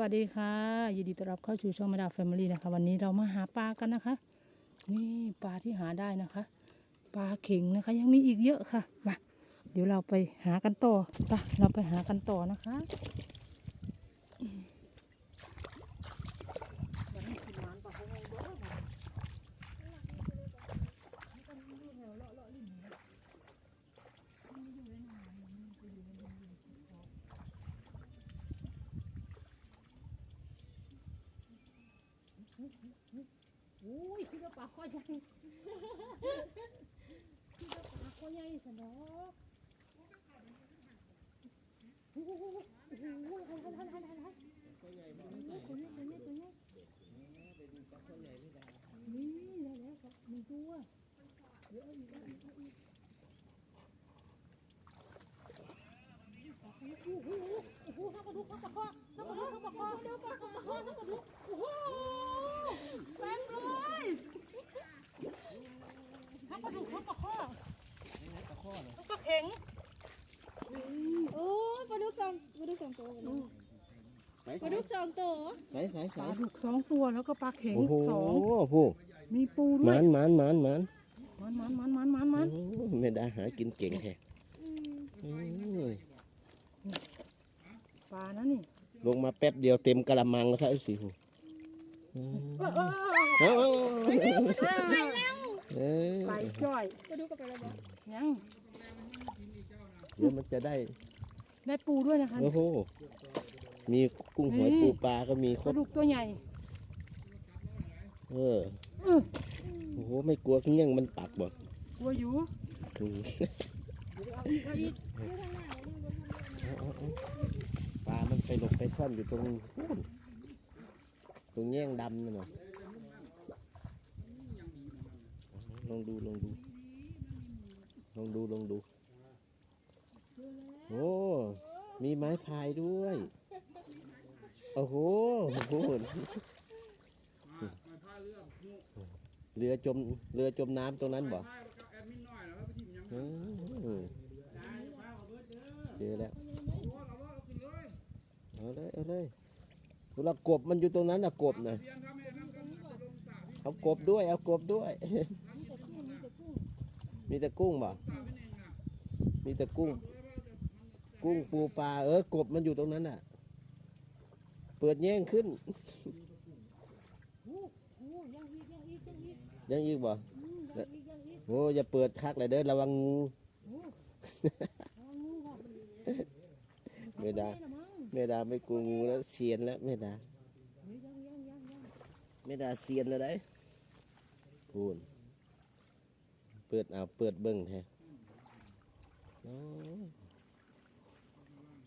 วัสดีค่ะยินดีต้อนรับเข้าสู่ช่องมาดาแฟมิลี่นะคะ วันนี้เรามาหาปลากันนะคะ นี่ปลาที่หาได้นะคะ ปลาเข็งนะคะ ยังมีอีกเยอะค่ะมาเดี๋ยวเราไปหากันต่อไปเราไปหากันต่อนะคะ อุ้ยคิดว่าปลาข้อใหญ่คิดว่าปลาข้อใหญ่สนอโอ้โหโอ้โหหันหันหันหันหันหันตัวใหญ่ตัวใหญ่ตัวใหญ่ตัวใหญ่นี่ได้แล้วครับหนึ่งตัวเยวเอาอีกเอาอีกเอาอีกโอ้โหโอ้โหทักกระดูกทักกระเพาะทักกระดูกทักกระเพาะทักกระเพาะทักกระดูกโอ้โหเต็มเลยทักกระดูกทักกระเพาะทักกระเข็ง โอ้ยปลาดุกสองปลาดุกสองตัว ปลาดุกสองตัวใส่ใส่ปใส่ลาดุกสองตัวแล้วก็ปลาเข็งโอ้โหสองผู้มีปูด้หวยมันหมันหมันหมันมันมันมันมันมันมันโอ้ไม่ได้หากินเก่งแท้อืมอืมปลานะนี่ลงมาแป๊บเดียวเต็มกะละมังแล้วครับไอ้สิหูเออเออเอ้าเอ้าเออเอ้ยไปจ่อยปลาดุกกับปลาอะไรบ้างยังเดี๋ยวมันจะได้ได้ปูด้วยนะคะโอ้โห มีกุ้งหอยนี่ปูปลาก็มีคปรลาบดุกตัวใหญ่ เออเออโอ้โหไม่กลัวเงี้ยงมันปักบ่กลัวอยู่อืมเอาอีกเอาอีกเยอะข้างหน้าเลยมันบนทางเดินเอาเอาเอาปลามันไปหลบไปซ่อนอยู่ตรงนู้นตรงแง่งดำนั่นน่ะลองดูลองดูลองดูลองดู โอ้ มีไม้พายด้วย โอ้โหโอ้โหเรือจมเรือจมน้ำตรงนั้นบ่เออเจอแล้วเอาเลยเอาเลยเวลากบมันอยู่ตรงนั้นนะกบนะเอากบด้วยเอากบด้วย มีแต่กุ้งบ่มีแต่กุ้ง กุ้งปูปลาเออกบมันอยู่ตรงนั้นน่ะ ปิดแย่งขึ้น ยังอีกยังอีกยังอีกยังอีกบ่อืมยังอีกยังอีกโอ้อย่าเปิดคักเลยเด้อระวังงูเองูค่ไม่ได้ ละมั้งแม่ดาไม่กลัวงูแล้วเซียนแล้วแม่ดาเฮ้ยยังยังยังยังแม่ดาเซียนแล้วได้พูนเปิดเอาเปิดเบิ้งแท้โอ้ย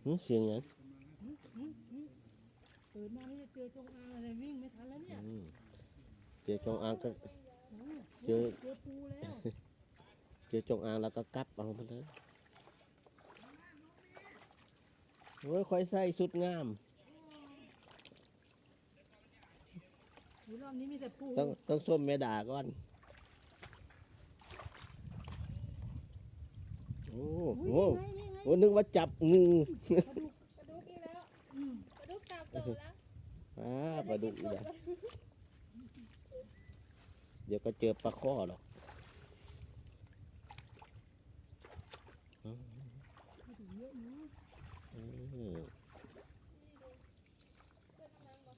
หึเสียงหยัง เปิดมานี่เจอจงอางอะไรวิ่งไม่ทันแล้วเนี่ยอืมเจอจงอางก็ โอ้เจอ เจอปูแล้วเจอจงอางแล้วก็กลับเอาไปเลยโอ้ยคอยใส่สุดงามหูรอบนี้มีแต่ปูต้องต้องส้มแม่ดาก่อน โอ้โหอุ้ยนี่ไงนี่ไงโอ้นึกว่าจับงู ปลาดุก อ่าปลาดุกอีกแล้วเดี๋ยวก็เจอปลาข้อหรอกอืมอืมเพื่อนน้ำมันบอก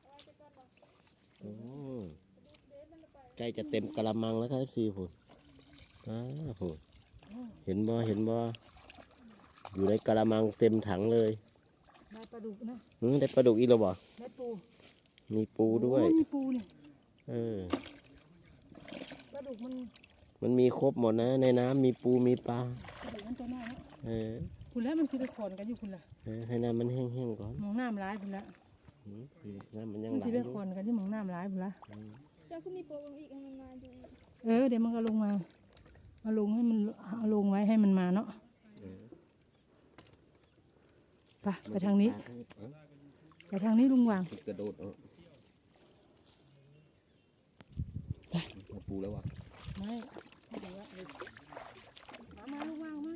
เอาไว้ไปก่อนบอกโอ้เด็ดมันจะไปใกล้จะเต็มกระมังแล้วครับสี่ผุนอ่าผุนเห็นบ่เห็นบ่อยู่ในกระมังเต็มถังเลย ได้ปลาดุกนะอืมได้ปลาดุกอีกแล้วบ่ได้ปูมีปูด้วยโอ้มีปูเนี่ยเออปลาดุกมันมันมีครบหมดนะ ในน้ำมีปูมีปลาปลาดุกมันตัวน้อยนะเออคุณแล้วมันคือไปขอนกันอยู่คุณล่ะเออให้น้ำมันแห้งๆก่อนมองน้ำร้ายคุณละอืมน้ำมันยังมันไหลคืออไปยู่ขอนกันที่มองน้ำร้ายคุณละเจ้าคุณมีโปรลงอีกให้มันมาอยู่เออเดี๋ยวมันก็ลงมาเอาลงให้มันเอาลงไว้ให้มันมาเนาะ เออ ไปไปทางนี้เอ้าไปทางนี้ลุงวางกระโดดเออเอาปูแล้ววะไม่เดี๋ยวเอามามาลุงวางมา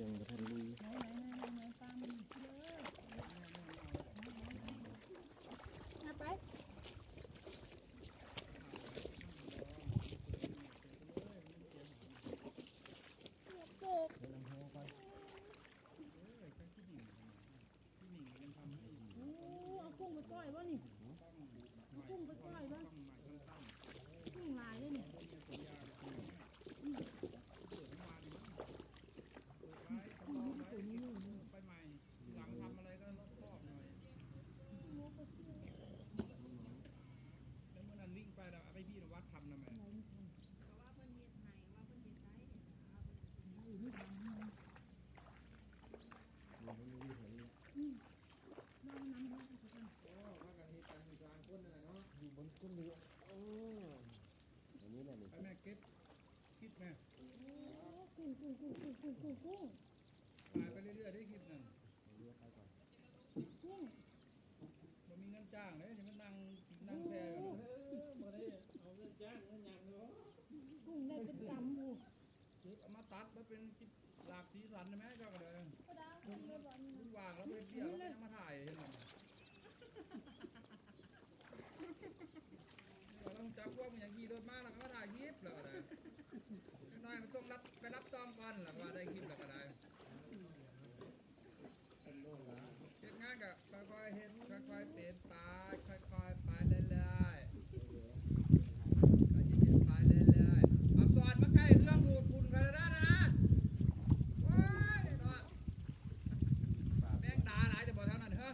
ยังไม่ทันลุย ไหนไหนไหนไหนปลามันอยู่ที่เด้อ ก้อยวะนี่กุ้งไปก้อยวะกุ้งลายเลยนี่ ไปใหม่ทีหลังทำอะไรก็รอบคอบหน่อยแล้วเมื่อนั้นวิ่งไปแล้วเอาไปพี่นวัดทำนะแม่ อันนี้แหละนี่ไปแม่เก็บคิดแม่กุ้งกุ้งกุ้งกุ้งกุ้งกุ้งกุ้งตายไปเรื่อยๆได้คิดนั่นกุ้งมันมีเงินจ้างเลยจะมานั่งกินนั่งแช่กันกุ้งได้เป็นกำอยู่เอามาตัดมาเป็นหลากสีสันนะแม่เจ้าก็เลยก็ได้คุณเลยบอกนี่วางแล้วไปเบี้ยวแล้วมาถ่ายเห็นไหมเราต้อง จับพวกมันอย่างขี่รถมาแล้วก็มาถ่ายคลิปเหรอนะน้อยมันต้องรับไปรับซองก่อนแล้วว่าได้คลิปแล้วก็ได้ เฮ็ดงานก็ค่อยๆเฮ็ดค่อยๆเป็นไปค่อยๆไปเรื่อยๆก็จะเป็นไปเรื่อยๆเอาสอนมาใกล้เครื่องดูดฝุ่นกันแล้วนะว้ายเนาะแมงดาหลายจะบ่เท่านั้นเฮ้อ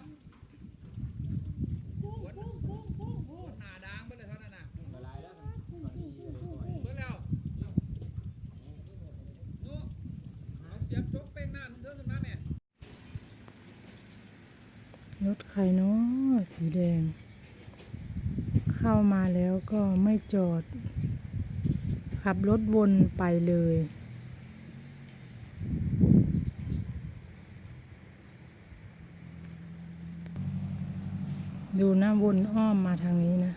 กุ้งกุ้งกุ้งกุ้ง ปวดหน้าด่างเบิดเลยเท่านั้นน่ะ กุ้งกุ้งกุ้งกุ้ง เบิดแล้วนุเอาเจ็บชกเป้งหน้าเดินขึ้นมาแม่ รถใครเนาะสีแดง เข้ามาแล้วก็ไม่จอด ขับรถวนไปเลย ดูหน้าวนอ้อมมาทางนี้นะ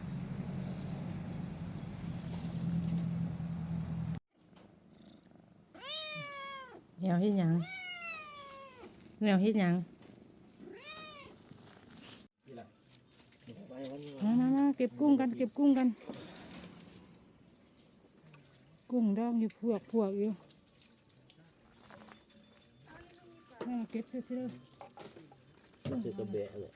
แนวเฮ็ดหยังแนวเฮ็ดหยัง ไปวันนี้ มามามาเก็บกุ้งกัน เก็บกุ้งกัน กุ้งดองอยู่พวกพวกอยู่อ่าเก็บซื้อๆเลยเจอกระแบะเลย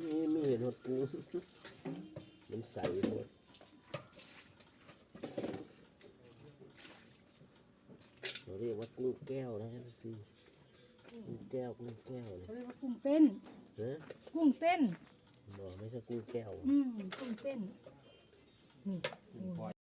นี่ไม่เห็นหดกูมันใสหมดเราเรียกว่ากุ้งแก้วนะครับสิ กุ้งแก้วกุ้งแก้วเลยเขาเรียกว่ากุ้งเต้นนะกุ้งเต้น บอกไม่ใช่กุ้งแก้ว อืมกุ้งเต้น นี่